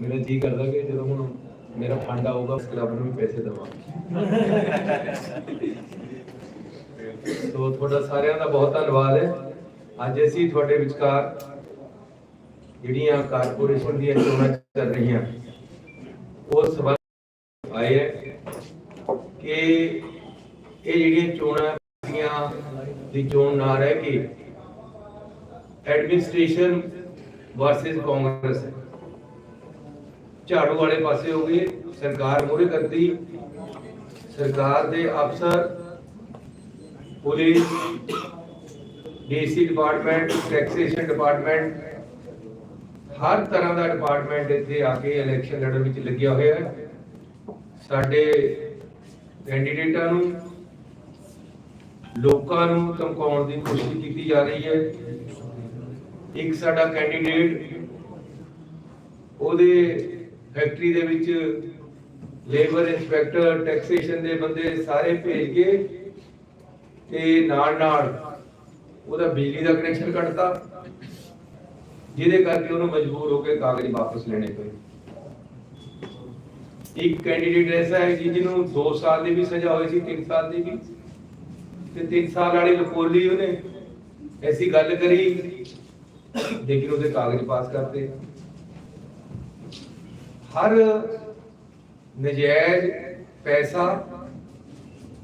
ਮੇਰਾ ਜੀ ਕਰਦਾ ਕਿ ਜਦੋਂ ਹੁਣ ਮੇਰਾ ਫੰਡ ਆਊਗਾ, ਉਸ ਕਲੱਬ ਨੂੰ ਵੀ ਪੈਸੇ ਦੇਵਾਂ ਸੋ ਤੁਹਾਡਾ ਸਾਰਿਆਂ ਦਾ ਬਹੁਤ ਧੰਨਵਾਦ ਹੈ। ਅੱਜ ਅਸੀਂ ਤੁਹਾਡੇ ਵਿਚਕਾਰ ਜਿਹੜੀਆਂ ਕਾਰਪੋਰੇਸ਼ਨ ਦੀਆਂ ਚੋਣਾਂ ਚੱਲ ਰਹੀਆਂ, ਉਹ ਸਬੰਧ ਆਏ ਹੈ ਕਿ ਇਹ ਜਿਹੜੀਆਂ ਚੋਣਾਂ ਦੀਆਂ ਦੀ ਚੋਣ ਨਾ ਰਹਿ ਕੇ ਐਡਮਿਨਿਸਟ੍ਰੇਸ਼ਨ ਵਰਸਸ ਕਾਂਗਰਸ ਹੈ। ਝਾੜੂ ਵਾਲੇ ਪਾਸੇ ਹੋ ਗਏ। ਸਰਕਾਰ ਮੂਹਰੇ ਕਰਤੀ। ਸਰਕਾਰ ਦੇ ਅਫਸਰ, police, DC department, taxation department, ਹਰ ਤਰ੍ਹਾਂ ਦਾ ਡਿਪਾਰਟਮੈਂਟ ਇੱਥੇ ਆ ਕੇ ਇਲੈਕਸ਼ਨ ਲੜਨ ਵਿੱਚ ਲੱਗਿਆ ਹੋਇਆ ਹੈ। ਸਾਡੇ ਕੈਂਡੀਡੇਟਾਂ ਨੂੰ, ਲੋਕਾਂ ਨੂੰ ਧਮਕਾਉਣ ਦੀ ਕੋਸ਼ਿਸ਼ ਕੀਤੀ ਜਾ ਰਹੀ ਹੈ। ਇੱਕ ਸਾਡਾ ਕੈਂਡੀਡੇਟ, ਉਹਦੇ ਫੈਕਟਰੀ ਦੇ ਵਿੱਚ ਲੇਬਰ ਇੰਸਪੈਕਟਰ ਟੈਕਸੇਸ਼ਨ ਦੇ ਬੰਦੇ ਸਾਰੇ ਭੇਜ ਕੇ ਤੇ ਨਾਲ ਨਾਲ ਉਹਦਾ ਬਿਜਲੀ ਦਾ ਕਨੈਕਸ਼ਨ ਕੱਟਤਾ, ਜਿਹਦੇ ਕਰਕੇ ਉਹਨੂੰ ਮਜਬੂਰ ਹੋ ਕੇ ਕਾਗਜ਼ ਵਾਪਸ ਲੈਣੇ ਪਏ। ਇੱਕ ਕੈਂਡੀਡੇਟ ਐਸਾ ਹੈ ਜਿਹਨੂੰ 2 ਸਾਲ ਦੀ ਵੀ ਸਜ਼ਾ ਹੋਈ ਸੀ 3 ਸਾਲ ਦੀ ਵੀ। ਤੇ 3 ਸਾਲ ਵਾਲੀ ਲਕੋਲੀ ਉਹਨੇ ਐਸੀ ਗੱਲ ਕਰੀ, ਲੇਕਿਨ ਉਹਦੇ ਕਾਗਜ਼ ਪਾਸ ਕਰਤੇ। ਹਰ ਨਜਾਇਜ਼ ਪੈਸਾ,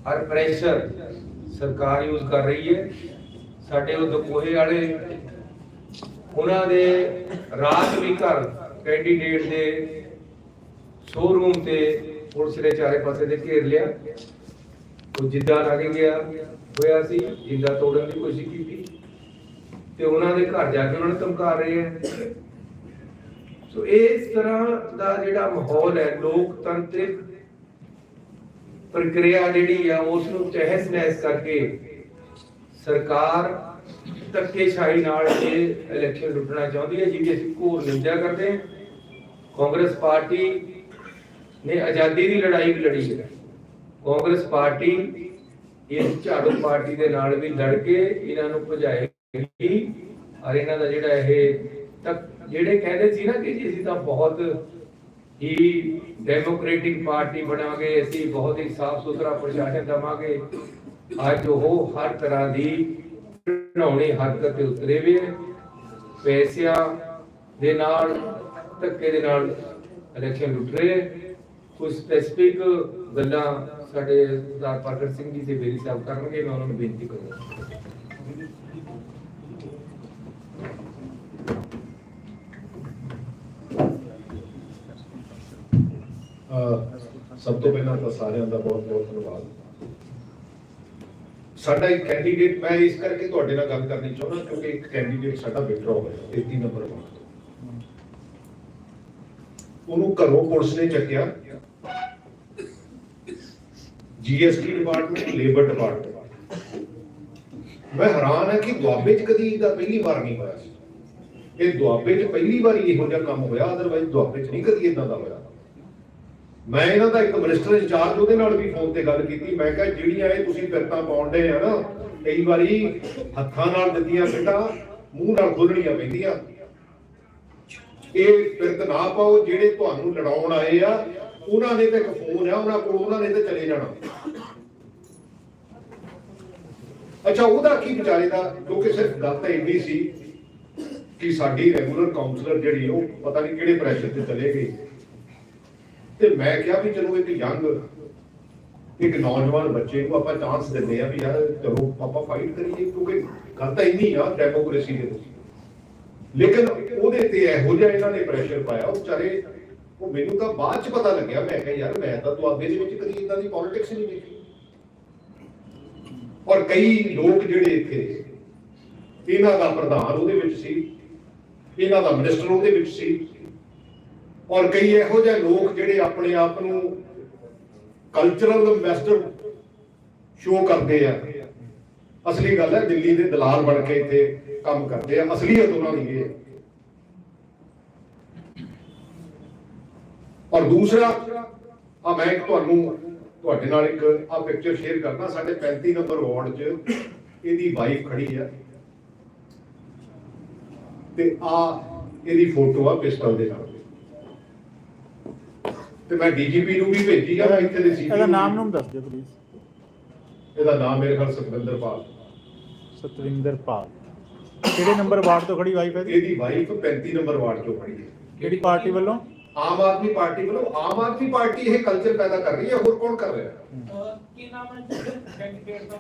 ਹਰ ਪ੍ਰੈਸ਼ਰ ਸਰਕਾਰ ਯੂਜ਼ ਕਰ ਰਹੀ ਹੈ। ਸਾਡੇ ਉਹ ਦਕੋਹੇ ਵਾਲੇ, ਉਹਨਾਂ ਦੇ ਰਾਤ ਵੀ ਘਰ ਕੈਂਡੀਡੇਟ ਦੇ ਸ਼ੋਰੂਮ ਤੇ ਪੁਲਿਸ ਨੇ ਚਾਰੇ ਪਾਸੇ ਦੇ ਘੇਰ ਲਿਆ। ਉਹ ਜਿੱਦਾਂ ਲੱਗ ਗਿਆ, ਹੋਇਆ ਸੀ, ਜਿੰਦਾ ਤੋੜਨ ਦੀ ਕੋਸ਼ਿਸ਼ ਕੀਤੀ। ਤੇ ਉਹਨਾਂ ਦੇ ਘਰ ਜਾ ਕੇ ਉਹਨਾਂ ਨੂੰ ਧਮਕਾ ਰਹੇ ਹੈ। ਸੋ ਇਸ ਤਰ੍ਹਾਂ ਦਾ ਜਿਹੜਾ ਮਾਹੌਲ ਹੈ, ਲੋਕਤੰਤਰਿਕ ਪ੍ਰਕਿਰਿਆ ਜਿਹੜੀ ਆ ਉਸ ਨੂੰ ਤਹਿਸ ਨਹਿਸ ਕਰਕੇ ਸਰਕਾਰ ਧੱਕੇਸ਼ਾਹੀ ਨਾਲ ਇਹ ਇਲੈਕਸ਼ਨ ਲੁੱਟਣਾ ਚਾਹੁੰਦੀ ਹੈ ਜਿਹਦੀ ਅਸੀਂ ਘੋਰ ਨਿੰਦਾ ਕਰਦੇ ਹਾਂ। ਕਾਂਗਰਸ ਪਾਰਟੀ ਨੇ ਆਜ਼ਾਦੀ ਦੀ ਲੜਾਈ ਵੀ ਲੜੀ ਹੈ। ਕਾਂਗਰਸ ਪਾਰਟੀ ਇਸ ਝਾੜੂ ਪਾਰਟੀ ਦੇ ਨਾਲ ਵੀ ਲੜ ਕੇ ਇਹਨਾਂ ਨੂੰ ਭਜਾਏਗੀ, ਔਰ ਇਹਨਾਂ ਦਾ ਜਿਹੜਾ ਇਹ ਤੱਕ ਜਿਹੜੇ ਕਹਿੰਦੇ ਸੀ ਨਾ ਕਿ ਜੀ ਅਸੀਂ ਤਾਂ ਬਹੁਤ ਹੀ ਡੈਮੋਕ੍ਰੈਟਿਕ ਪਾਰਟੀ ਬਣਾਵਾਂਗੇ ਅਸੀਂ ਬਹੁਤ ਹੀ ਸਾਫ਼ ਸੁਥਰਾ ਪ੍ਰਸ਼ਾਸਨ ਦਵਾਂਗੇ। ਅੱਜ ਉਹ ਹਰ ਤਰ੍ਹਾਂ ਦੀ ਘਿਨਾਉਣੀ ਹਰਕਤ ਤੇ ਉਤਰੇ ਹੋਏ ਪੈਸਿਆਂ ਦੇ ਨਾਲ, ਧੱਕੇ ਦੇ ਨਾਲ ਇਲੈਕਸ਼ਨ ਲੁੱਟ ਰਹੇ ਕੁਝ ਸਪੈਸੀਫਿਕ ਗੱਲਾਂ ਸਾਡੇ ਸਰਦਾਰ ਪ੍ਰਗਟ ਸਿੰਘ ਜੀ ਤੇ ਬੇਰੀ ਸਾਹਿਬ ਕਰਨਗੇ, ਮੈਂ ਉਹਨਾਂ ਨੂੰ ਬੇਨਤੀ ਕਰੂੰਗਾ। ਸਭ ਤੋਂ ਪਹਿਲਾਂ ਤਾਂ ਸਾਰਿਆਂ ਦਾ ਬਹੁਤ ਬਹੁਤ ਧੰਨਵਾਦ। ਸਾਡਾ ਇੱਕ ਕੈਂਡੀਡੇਟ ਮੈਂ ਇਸ ਕਰਕੇ ਤੁਹਾਡੇ ਨਾਲ ਗੱਲ ਕਰਨੀ ਚਾਹੁੰਦਾ ਕਿਉਂਕਿ ਇੱਕ ਕੈਂਡੀਡੇਟ ਸਾਡਾ ਵਿਡਰਾ ਹੋਇਆ 33 ਨੰਬਰ ਵਾਰਡ ਤੋਂ। ਉਹਨੂੰ ਘਰੋਂ ਪੁਲਿਸ ਨੇ ਚੱਕਿਆ। ਜੀਐਸਟੀ ਡਿਪਾਰਟਮੈਂਟ ਲੇਬਰ ਡਿਪਾਰਟਮੈਂਟ ਮੈਂ ਹੈਰਾਨ ਹਾਂ ਕਿ ਦੁਆਬੇ 'ਚ ਕਦੀ ਇਹਦਾ ਪਹਿਲੀ ਵਾਰ ਨਹੀਂ ਹੋਇਆ ਸੀ। ਇਹ ਦੁਆਬੇ 'ਚ ਪਹਿਲੀ ਵਾਰ ਇਹੋ ਜਿਹਾ ਕੰਮ ਹੋਇਆ ਅਦਰਵਾਈਜ਼ ਦੁਆਬੇ 'ਚ ਨਹੀਂ ਕਦੀ ਇਦਾਂ ਦਾ ਹੋਇਆ। ਮੈਂ ਇਹਨਾਂ ਦਾ ਇੱਕ ਮਿਨਿਸਟਰ ਇੰਚਾਰਜ ਉਹਦੇ ਨਾਲ ਵੀ ਫੋਨ ਤੇ ਗੱਲ ਕੀਤੀ। ਮੈਂ ਕਿਹਾ, ਜਿਹੜੀਆਂ ਇਹ ਤੁਸੀਂ ਫਿਰਤਾਂ ਪਾਉਂਦੇ ਆ ਨਾ, ਕਈ ਵਾਰੀ ਹੱਥਾਂ ਨਾਲ ਦਿੱਤੀਆਂ ਫਿਰਤਾਂ ਮੂੰਹ ਨਾਲ ਖੋਲਣੀਆਂ ਪੈਂਦੀਆਂ। ਇਹ ਫਿਰਤ ਨਾ ਪਾਓ, ਜਿਹੜੇ ਤੁਹਾਨੂੰ ਲੜਾਉਣ ਆਏ ਆ, ਉਹਨਾਂ ਨੇ ਤੇ ਇੱਕ ਫੋਨ ਆ, ਉਹਨਾਂ ਕੋਲ ਉਹਨਾਂ ਨੇ ਤੇ ਚਲੇ ਜਾਣਾ। ਅੱਛਾ, ਉਹਦਾ ਕੀ ਵਿਚਾਰੇ ਦਾ? ਕਿਉਂਕਿ ਸਿਰਫ ਗੱਲ ਤਾਂ ਇੰਨੀ ਸੀ ਕਿ ਸਾਡੀ ਰੈਗੂਲਰ ਕਾਉਂਸਲਰ ਜਿਹੜੀ, ਉਹ ਪਤਾ ਨਹੀਂ ਕਿਹੜੇ ਪ੍ਰੈਸ਼ਰ ਤੇ ਚਲੇ ਗਈ ਤੇ ਮੈਂ ਕਿਹਾ ਵੀ ਚਲੋ ਇੱਕ ਯੰਗ ਇੱਕ ਨੌਜਵਾਨ ਬੱਚੇ ਨੂੰ ਆਪਾਂ ਚਾਂਸ ਦਿੰਦੇ ਆ ਵੀ ਯਾਰ ਚਲੋ ਆਪਾਂ ਫਾਈਟ ਕਰੀਏ, ਕਿਉਂਕਿ ਗੱਲ ਤਾਂ ਇੰਨੀ ਆ ਡੈਮੋਕ੍ਰੇਸੀ ਦੇ ਵਿੱਚ। ਲੇਕਿਨ ਉਹਦੇ ਤੇ ਇਹੋ ਜਿਹਾ ਇਹਨਾਂ ਨੇ ਪ੍ਰੈਸ਼ਰ ਪਾਇਆ, ਉਹ ਵਿਚਾਰੇ, ਉਹ ਮੈਨੂੰ ਤਾਂ ਬਾਅਦ ਚ ਪਤਾ ਲੱਗਿਆ, ਮੈਂ ਕਿਹਾ ਯਾਰ ਮੈਂ ਤਾਂ ਦੁਆਬੇ ਦੇ ਵਿੱਚ ਕਦੀ ਇਦਾਂ ਦੀ ਪੋਲਿਟਿਕਸ ਨਹੀਂ ਵੇਖੀ ਔਰ ਕਈ ਲੋਕ ਜਿਹੜੇ ਇੱਥੇ, ਇਹਨਾਂ ਦਾ ਪ੍ਰਧਾਨ ਉਹਦੇ ਵਿੱਚ ਸੀ, ਇਹਨਾਂ ਦਾ ਮਿਨਿਸਟਰ ਉਹਦੇ ਵਿੱਚ ਸੀ। ਔਰ ਕਈ ਇਹੋ ਜਿਹੇ ਲੋਕ ਜਿਹੜੇ ਆਪਣੇ ਆਪ ਨੂੰ ਕਲਚਰਲ ਐਮਬੈਸਡਰ ਸ਼ੋ ਕਰਦੇ ਆ। ਅਸਲੀ ਗੱਲ ਹੈ, ਦਿੱਲੀ ਦੇ ਦਲਾਲ ਬਣ ਕੇ ਇੱਥੇ ਕੰਮ ਕਰਦੇ ਆ। ਅਸਲੀਅਤ ਉਹਨਾਂ ਦੀ ਇਹ ਔਰ ਦੂਸਰਾ, ਆ ਮੈਂ ਇੱਕ ਤੁਹਾਨੂੰ, ਤੁਹਾਡੇ ਨਾਲ ਇੱਕ ਆ ਪਿਕਚਰ ਸ਼ੇਅਰ ਕਰਨਾ। ਸਾਡੇ 35 ਨੰਬਰ ਵਾਰਡ 'ਚ ਇਹਦੀ ਵਾਈਫ ਖੜੀ ਆ। ਤੇ ਆ ਇਹਦੀ ਫੋਟੋ ਆ ਪਿਸਟਲ ਦੇ ਨਾਲ। ਤੇ ਮੈਂ ਡੀਜੀਪੀ ਨੂੰ ਵੀ ਭੇਜੀ ਆ ਇੱਥੇ ਦੇ ਸੀਪੀ ਇਹਦਾ ਨਾਮ ਨੂੰ ਦੱਸ ਦਿਓ ਪਲੀਜ਼ ਇਹਦਾ ਨਾਮ ਮੇਰੇ ਖਿਆਲ ਸੁਖਵਿੰਦਰ ਪਾਲ। ਸਤਵਿੰਦਰ ਪਾਲ। ਕਿਹੜੇ ਨੰਬਰ ਵਾਰਡ ਤੋਂ ਖੜੀ ਵਾਈਫ ਹੈ ਦੀ ਇਹਦੀ ਵਾਈਫ 35 ਨੰਬਰ ਵਾਰਡ ਚੋਂ ਖੜੀ ਹੈ। ਕਿਹੜੀ ਪਾਰਟੀ ਵੱਲੋਂ? ਆਮ ਆਦਮੀ ਪਾਰਟੀ ਵੱਲੋਂ ਆਮ ਆਦਮੀ ਪਾਰਟੀ ਇਹ ਕਲਚਰ ਪੈਦਾ ਕਰ ਰਹੀ ਹੈ ਹੋਰ ਕੌਣ ਕਰ ਰਿਹਾ? ਹੈ? ਕੀ ਨਾਮ ਹੈ ਕੈਂਡੀਡੇਟ ਦਾ?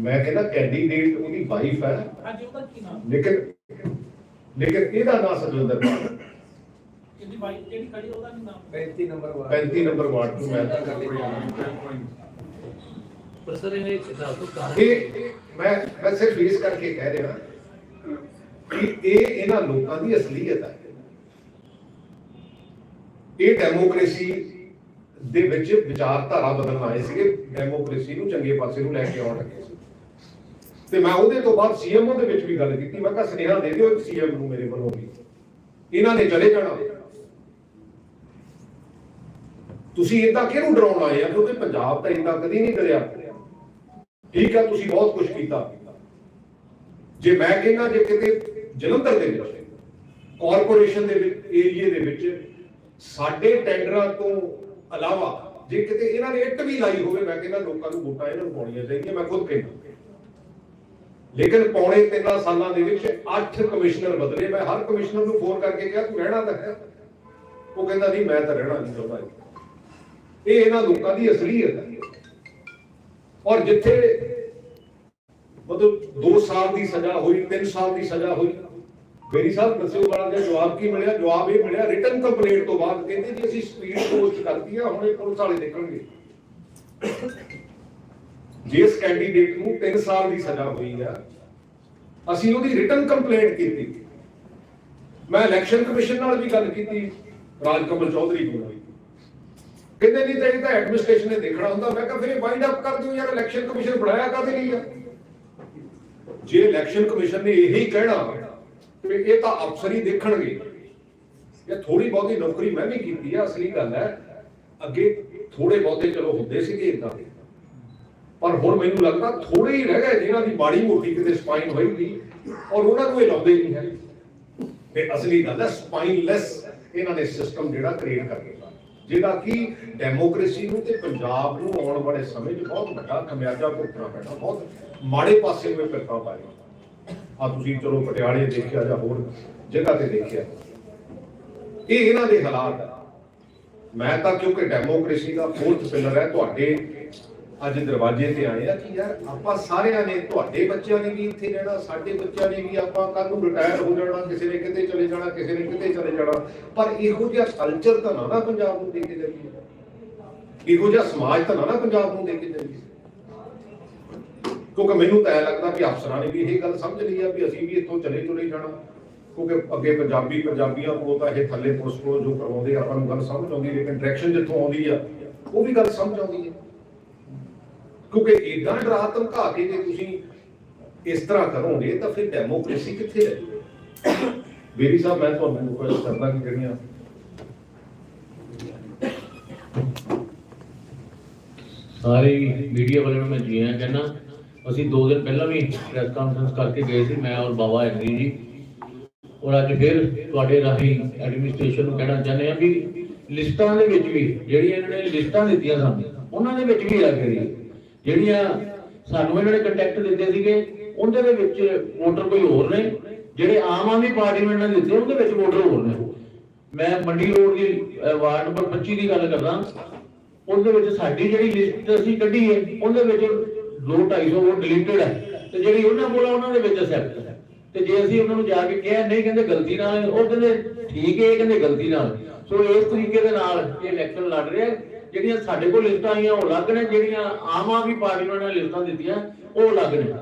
ਮੈਂ ਕਹਿੰਦਾ ਕੈਂਡੀਡੇਟ ਉਹਦੀ ਵਾਈਫ ਹੈ। ਹਾਂਜੀ ਉਹਦਾ ਕੀ ਨਾਮ? ਲੇਕਿਨ ਲੇਕਿਨ ਇਹਦਾ ਨਾਮ ਸੁਖਵਿੰਦਰ ਪਾਲ। ਇਹਦੀ ਵਾਈਫ ਜਿਹੜੀ ਖੜੀ ਉਹਦਾ ਕੀ ਨਾਮ? 35 ਨੰਬਰ ਵਾਰਡ। 35 ਨੰਬਰ ਵਾਰਡ ਤੋਂ ਮੈਂ ਤਾਂ ਕਰ ਪਰ ਸਰ ਇਹ ਦੱਸ ਦਿਓ ਕਾਰਨ ਇਹ ਮੈਂ ਮੈਂ ਸਿਰਫ ਇਸ ਕਰਕੇ ਕਹਿ ਰਿਹਾ ਕਿ ਇਹ ਇਹਨਾਂ ਲੋਕਾਂ ਦੀ ਅਸਲੀਅਤ ਹੈ ਇਹ ਡੈਮੋਕ੍ਰੇਸੀ ਦੇ ਵਿੱਚ ਵਿਚਾਰਧਾਰਾ ਬਦਲਣ ਆਏ ਸੀਗੇ। ਡੈਮੋਕ੍ਰੇਸੀ ਨੂੰ ਚੰਗੇ ਪਾਸੇ ਨੂੰ ਲੈ ਕੇ ਆਉਣ ਲੱਗੇ ਸੀ। ਤੇ ਮੈਂ ਉਹਦੇ ਤੋਂ ਬਾਅਦ ਸੀਐਮਓ ਦੇ ਵਿੱਚ ਵੀ ਗੱਲ ਕੀਤੀ। ਮੈਂ ਕਿਹਾ ਸੁਨੇਹਾ ਦੇ ਦਿਓ ਸੀਐਮ ਨੂੰ ਮੇਰੇ ਵੱਲੋਂ ਵੀ। ਇਹਨਾਂ ਨੇ ਚਲੇ ਜਾਣਾ। ਤੁਸੀਂ ਇਦਾਂ ਕਿਹਨੂੰ ਡਰਾਉਣ ਆਏ ਆ ਕਿਉਂਕਿ ਪੰਜਾਬ ਤਾਂ ਇਦਾਂ ਕਦੀ ਨਹੀਂ ਕਰਿਆ? ਠੀਕ ਆ, ਤੁਸੀਂ ਬਹੁਤ ਕੁਝ ਕੀਤਾ। ਜੇ ਮੈਂ ਕਹਿੰਦਾ, ਜੇ ਕਿਤੇ ਜਲੰਧਰ ਦੇ ਵਿੱਚ ਕਾਰਪੋਰੇਸ਼ਨ ਦੇ ਵਿੱਚ ਏਰੀਏ ਦੇ ਵਿੱਚ ਸਾਡੇ ਟੈਂਡਰਾਂ ਤੋਂ ਇਲਾਵਾ ਜੇ ਕਿਤੇ ਇਹਨਾਂ ਨੇ ਇੱਟ ਵੀ ਲਾਈ ਹੋਵੇ, ਮੈਂ ਕਹਿੰਦਾ ਲੋਕਾਂ ਨੂੰ ਵੋਟਾਂ ਇਹਨਾਂ ਨੂੰ ਪਾਉਣੀਆਂ ਚਾਹੀਦੀਆਂ, ਮੈਂ ਖੁਦ ਕਹਿੰਦਾ। ਲੇਕਿਨ ਪੌਣੇ ਤਿੰਨਾਂ ਸਾਲਾਂ ਦੇ ਵਿੱਚ 8 ਕਮਿਸ਼ਨਰ ਬਦਲੇ, ਮੈਂ ਹਰ ਕਮਿਸ਼ਨਰ ਨੂੰ ਫੋਨ ਕਰਕੇ ਕਿਹਾ, ਤੂੰ ਰਹਿਣਾ ਤਾਂ ਹੈ। ਉਹ ਕਹਿੰਦਾ, ਨਹੀਂ, ਮੈਂ ਤਾਂ ਰਹਿਣਾ ਨਹੀਂ ਚਾਹੁੰਦਾ ਇਹ ਇਹਨਾਂ ਲੋਕਾਂ ਦੀ ਅਸਲੀਅਤ ਹੈ। ਔਰ ਜਿੱਥੇ ਮਤਲਬ 2 ਸਾਲ ਦੀ ਸਜ਼ਾ ਹੋਈ 3 ਸਾਲ ਦੀ ਸਜ਼ਾ ਹੋਈ, ਮੇਰੀ ਸਾਹਿਬ ਦੱਸਿਓ ਵਾਲਾ ਦਾ ਜਵਾਬ ਕੀ ਮਿਲਿਆ? ਜਵਾਬ ਇਹ ਮਿਲਿਆ ਰਿਟਨ ਕੰਪਲੇਂਟ ਤੋਂ ਬਾਅਦ ਕਹਿੰਦੇ ਜੀ ਅਸੀਂ ਸਪੀਡ ਪੋਸਟ ਕਰਤੀ ਆ, ਹੁਣ ਇਹ ਪੁਲਿਸ ਵਾਲੇ ਦੇਖਣਗੇ। ਜਿਸ ਕੈਂਡੀਡੇਟ ਨੂੰ 3 ਸਾਲ ਦੀ ਸਜ਼ਾ ਹੋਈ ਆ, ਅਸੀਂ ਉਹਦੀ ਰਿਟਨ ਕੰਪਲੇਂਟ ਕੀਤੀ। ਮੈਂ ਇਲੈਕਸ਼ਨ ਕਮਿਸ਼ਨ ਨਾਲ ਵੀ ਗੱਲ ਕੀਤੀ, ਰਾਜ ਕਮਲ ਚੌਧਰੀ ਕੋਲ ਕਹਿੰਦੇ ਨਹੀਂ ਤਾਂ ਇਹ ਤਾਂ ਐਡਮਿਨਿਸਟ੍ਰੇਸ਼ਨ ਨੇ ਦੇਖਣਾ ਹੁੰਦਾ। ਮੈਂ ਕਿਹਾ, ਫਿਰ ਵਾਈਂਡ ਅਪ ਕਰ ਦਿਓ ਯਾਰ ਇਲੈਕਸ਼ਨ ਕਮਿਸ਼ਨ ਬਣਾਇਆ ਕਾਹਦੇ ਲਈ ਆ? ਜੇ ਇਲੈਕਸ਼ਨ ਕਮਿਸ਼ਨ ਨੇ ਇਹੀ ਕਹਿਣਾ ਕਿ ਇਹ ਤਾਂ ਅਫਸਰ ਹੀ ਦੇਖਣਗੇ। ਇਹ ਥੋੜੀ ਬਹੁਤੀ ਨੌਕਰੀ ਮੈਂ ਵੀ ਕੀਤੀ ਆ, ਅਸਲੀ ਗੱਲ ਹੈ। ਅੱਗੇ ਥੋੜੇ ਬਹੁਤੇ ਚਲੋ ਹੁੰਦੇ ਸੀਗੇ ਇਦਾਂ ਦੇ। ਪਰ ਹੁਣ ਮੈਨੂੰ ਲੱਗਦਾ ਥੋੜੇ ਹੀ ਰਹਿ ਗਏ ਜਿਨ੍ਹਾਂ ਦੀ ਮਾੜੀ ਮੋਟੀ ਕਿਤੇ ਸਪਾਈਨ ਹੋਏਗੀ ਔਰ ਉਹਨਾਂ ਨੂੰ ਇਹ ਲਾਉਂਦੇ ਨਹੀਂ ਹੈ। ਤੇ ਅਸਲੀ ਗੱਲ ਹੈ ਸਪਾਈਨਲੈਸ ਇਹਨਾਂ ਨੇ ਸਿਸਟਮ ਜਿਹੜਾ ਕ੍ਰੀਏਟ ਕਰ ਦਿੱਤਾ। ਜਿਹੜਾ ਕਿ ਡੈਮੋਕ੍ਰੇਸੀ ਨੂੰ ਤੇ ਪੰਜਾਬ ਨੂੰ ਆਉਣ ਵਾਲੇ ਸਮੇਂ 'ਚ ਬਹੁਤ ਵੱਡਾ ਖਮਿਆਜਾ ਭੁਗਤਣਾ ਪੈਣਾ, ਬਹੁਤ ਮਾੜੇ ਪਾਸੇ ਨੂੰ ਇਹ ਫਿਰਕਾ ਪਾਏਗਾ ਆ ਤੁਸੀਂ ਚਲੋ ਪਟਿਆਲੇ ਦੇਖਿਆ ਜਾਂ ਹੋਰ ਜਗ੍ਹਾ ਤੇ ਦੇਖਿਆ। ਇਹ ਇਹਨਾਂ ਦੇ ਹਾਲਾਤ ਹੈ ਮੈਂ ਤਾਂ ਕਿਉਂਕਿ ਡੈਮੋਕ੍ਰੇਸੀ ਦਾ ਫੋਰਥ ਪਿਲਰ ਹੈ, ਤੁਹਾਡੇ ਅੱਜ ਦਰਵਾਜ਼ੇ ਤੇ ਆਏ ਆ ਕਿ ਯਾਰ ਆਪਾਂ ਸਾਰਿਆਂ ਨੇ ਤੁਹਾਡੇ ਬੱਚਿਆਂ ਨੇ ਵੀ ਇੱਥੇ ਰਹਿਣਾ ਸਾਡੇ ਬੱਚਿਆਂ ਨੇ ਵੀ ਆਪਾਂ ਕੱਲ ਨੂੰ ਰਿਟਾਇਰ ਹੋ ਜਾਣਾ ਕਿਸੇ ਨੇ ਕਿਤੇ ਚਲੇ ਜਾਣਾ ਕਿਸੇ ਨੇ ਕਿਤੇ ਚਲੇ ਜਾਣਾ। ਪਰ ਇਹੋ ਜਿਹਾ ਕਲਚਰ ਤਾਂ ਨਾ ਨਾ ਪੰਜਾਬ ਨੂੰ ਦੇ ਕੇ ਜਾਈਏ। ਇਹੋ ਜਿਹਾ ਸਮਾਜ ਤਾਂ ਨਾ ਨਾ ਪੰਜਾਬ ਨੂੰ ਦੇ ਕੇ ਜਾਈਏ। ਕਿਉਂਕਿ ਮੈਨੂੰ ਤਾਂ ਇਹ ਲੱਗਦਾ ਕਿ ਅਫਸਰਾਂ ਨੇ ਵੀ ਇਹ ਗੱਲ ਸਮਝ ਲਈ ਆ ਵੀ ਅਸੀਂ ਵੀ ਇੱਥੋਂ ਚਲੇ ਚੁਲੇ ਜਾਣਾ। ਕਿਉਂਕਿ ਅੱਗੇ ਪੰਜਾਬੀ ਪੰਜਾਬੀਆਂ ਕੋਲ ਤਾਂ ਇਹ ਥੱਲੇ ਪੁਲਿਸ ਕੋਲ ਜੋ ਕਰਵਾਉਂਦੇ ਆ, ਆਪਾਂ ਨੂੰ ਗੱਲ ਸਮਝ ਆਉਂਦੀ ਲੇਕਿਨ ਡਾਇਰੈਕਸ਼ਨ ਜਿੱਥੋਂ ਆਉਂਦੀ ਆ ਉਹ ਵੀ ਗੱਲ ਸਮਝ ਆਉਂਦੀ ਹੈ। ਕਿਉਂਕਿ ਇਦਾਂ ਡਰਾ ਧਮਕਾ ਕੇ ਜੇ ਤੁਸੀਂ ਇਸ ਤਰ੍ਹਾਂ ਕਰੋਗੇ ਤਾਂ ਫਿਰ ਡੈਮੋਕ੍ਰੇਸੀ ਕਿੱਥੇ ਰਹੇਗੀ ਬੇਰੀ ਸਾਹਿਬ, ਮੈਂ ਤੁਹਾਨੂੰ ਰਿਕੁਐਸਟ ਕਰਦਾ ਕਿ ਜਿਹੜੀਆਂ ਸਾਰੇ ਮੀਡੀਆ ਵਾਲਿਆਂ ਨੂੰ ਮੈਂ ਜੀ ਆਇਆਂ ਕਹਿੰਦਾ, ਅਸੀਂ 2 ਦਿਨ ਪਹਿਲਾਂ ਵੀ ਪ੍ਰੈਸ ਕਾਨਫਰੰਸ ਕਰਕੇ ਗਏ ਸੀ, ਮੈਂ ਔਰ ਬਾਬਾ ਹੈਨਰੀ ਜੀ। ਔਰ ਅੱਜ ਫਿਰ ਤੁਹਾਡੇ ਰਾਹੀਂ ਐਡਮਿਨਿਸਟ੍ਰੇਸ਼ਨ ਨੂੰ ਕਹਿਣਾ ਚਾਹੁੰਦੇ ਆ ਵੀ ਲਿਸਟਾਂ ਦੇ ਵਿੱਚ ਵੀ, ਜਿਹੜੀਆਂ ਇਹਨਾਂ ਨੇ ਲਿਸਟਾਂ ਦਿੱਤੀਆਂ ਸਾਨੂੰ, ਉਹਨਾਂ ਦੇ ਵਿੱਚ ਵੀ ਲੱਗ ਰਹੀ ਜਿਹੜੀਆਂ ਸਾਨੂੰ ਇਹਨਾਂ ਕੰਟੈਕਟ ਦਿੱਤੇ ਸੀਗੇ, ਉਹਦੇ ਦੇ ਵਿੱਚ ਵੋਟਰ ਕੋਈ ਹੋਰ ਨੇ, ਜਿਹੜੇ ਆਮ ਆਦਮੀ ਪਾਰਟੀ ਨੂੰ ਇਹਨਾਂ ਦਿੱਤੇ, ਉਹਦੇ ਵਿੱਚ ਵੋਟਰ ਹੋਰ ਨੇ। ਮੈਂ ਮੰਡੀ ਰੋਡ ਦੀ ਵਾਰਡ ਨੰਬਰ 25 ਦੀ ਗੱਲ ਕਰਦਾ। ਉਹਦੇ ਵਿੱਚ ਸਾਡੀ ਜਿਹੜੀ ਲਿਸਟ ਅਸੀਂ ਕੱਢੀ ਹੈ, ਉਹਦੇ ਵਿੱਚ 2-250 ਵੋਟ ਡਿਲੀਟਡ ਹੈ। ਤੇ ਜਿਹੜੀ ਉਹਨਾਂ ਕੋਲ ਉਹਨਾਂ ਦੇ ਵਿੱਚ ਅਸੈਪਟ ਹੈ। ਤੇ ਜੇ ਅਸੀਂ ਉਹਨਾਂ ਨੂੰ ਜਾ ਕੇ ਕਿਹਾ, ਨਹੀਂ ਕਹਿੰਦੇ ਗਲਤੀ ਨਾਲ, ਉਹ ਕਹਿੰਦੇ ਠੀਕ ਹੈ, ਇਹ ਕਹਿੰਦੇ ਗਲਤੀ ਨਾਲ। ਸੋ ਇਸ ਤਰੀਕੇ ਦੇ ਨਾਲ ਇਹ ਇਲੈਕਸ਼ਨ ਲੜ ਰਿਹਾ ਜਿਹੜੀਆਂ ਸਾਡੇ ਕੋਲ ਲਿਸਟਾਂ ਆਈਆਂ, ਉਹ ਅਲੱਗ ਨੇ, ਜਿਹੜੀਆਂ ਆਮ ਆਦਮੀ ਪਾਰਟੀ ਨੇ ਲਿਸਟਾਂ ਦਿੱਤੀਆਂ, ਉਹ ਅਲੱਗ ਨੇ।